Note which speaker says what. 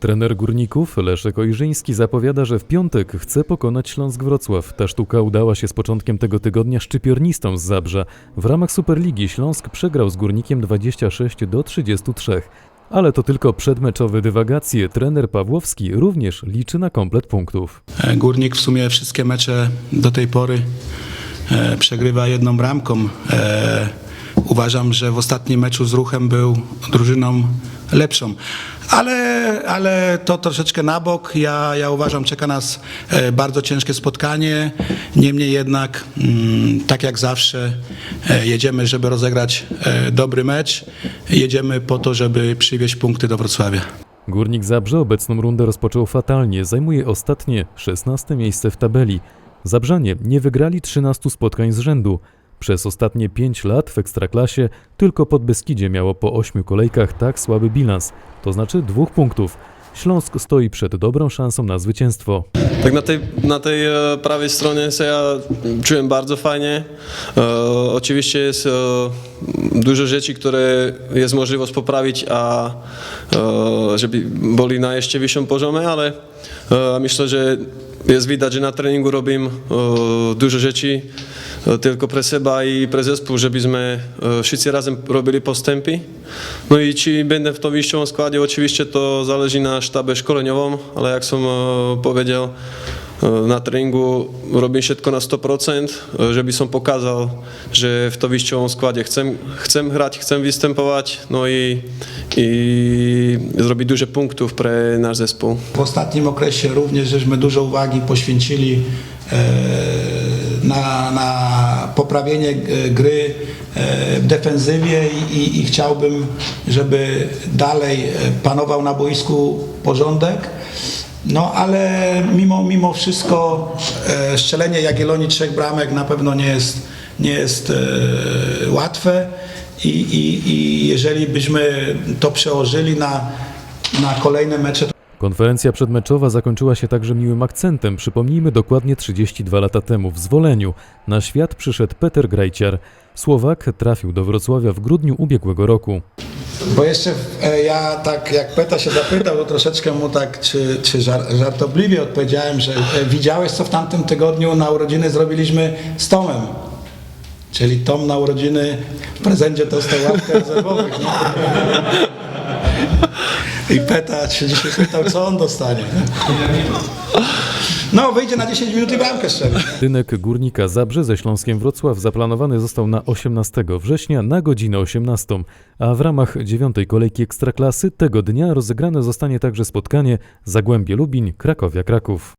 Speaker 1: Trener górników Leszek Ojrzyński zapowiada, że w piątek chce pokonać Śląsk Wrocław. Ta sztuka udała się z początkiem tego tygodnia szczypiornistom z Zabrza. W ramach Superligi Śląsk przegrał z górnikiem 26 do 33. Ale to tylko przedmeczowe dywagacje. Trener Pawłowski również liczy na komplet punktów.
Speaker 2: E, Górnik w sumie wszystkie mecze do tej pory e, przegrywa jedną bramką. E, uważam, że w ostatnim meczu z Ruchem był drużyną lepszą. Ale, ale to troszeczkę na bok. Ja, ja uważam, czeka nas e, bardzo ciężkie spotkanie. Niemniej jednak, mm, tak jak zawsze, e, jedziemy, żeby rozegrać e, dobry mecz. Jedziemy po to, żeby przywieźć punkty do Wrocławia.
Speaker 1: Górnik Zabrze obecną rundę rozpoczął fatalnie, zajmuje ostatnie 16 miejsce w tabeli. Zabrzanie nie wygrali 13 spotkań z rzędu. Przez ostatnie 5 lat w Ekstraklasie tylko pod Beskidzie miało po 8 kolejkach tak słaby bilans, to znaczy dwóch punktów. Śląsk stoi przed dobrą szansą na zwycięstwo.
Speaker 3: Tak na tej, na tej e, prawej stronie się ja czułem bardzo fajnie. E, oczywiście jest e, dużo rzeczy, które jest możliwość poprawić, a e, żeby byli na jeszcze wyższym poziomie, ale e, myślę, że jest widać, że na treningu robimy e, dużo rzeczy tylko pre seba i pre zespół, żebyśmy e, wszyscy razem robili postępy. No i czy będę w to wyjściowym składzie, oczywiście to zależy na sztabie szkoleniowym, ale jak som e, powiedział, e, na treningu robím všetko na 100%, e, že by som pokazal, že v to vyšťovom sklade chcem, chcem hrať, chcem vystępować, no i, i zrobić duże punktów pre nasz zespół.
Speaker 2: W ostatnim okresie również żeśmy dużo uwagi poświęcili e, na, na poprawienie e, gry e, w defensywie i, i, chciałbym, żeby dalej panował na boisku porządek. No ale mimo, mimo wszystko e, strzelenie Jagiellonii trzech bramek na pewno nie jest, nie jest e, łatwe i, i, i jeżeli byśmy to przełożyli na, na kolejne mecze,
Speaker 1: Konferencja przedmeczowa zakończyła się także miłym akcentem. Przypomnijmy dokładnie 32 lata temu w Zwoleniu. Na świat przyszedł Peter Grajciar. Słowak trafił do Wrocławia w grudniu ubiegłego roku.
Speaker 2: Bo jeszcze e, ja tak jak Peta się zapytał, to troszeczkę mu tak czy, czy żar, żartobliwie odpowiedziałem, że e, widziałeś co w tamtym tygodniu na urodziny zrobiliśmy z Tomem. Czyli Tom na urodziny w prezencie dostał ławkę rezerwowych. Nie? I Peta się dzisiaj pytał, co on dostanie. nie? No, wyjdzie na 10 minut i bramkę strzeli.
Speaker 1: Dynek Górnika Zabrze ze Śląskiem Wrocław zaplanowany został na 18 września na godzinę 18, a w ramach dziewiątej kolejki Ekstraklasy tego dnia rozegrane zostanie także spotkanie Zagłębie Lubin Krakowia Kraków.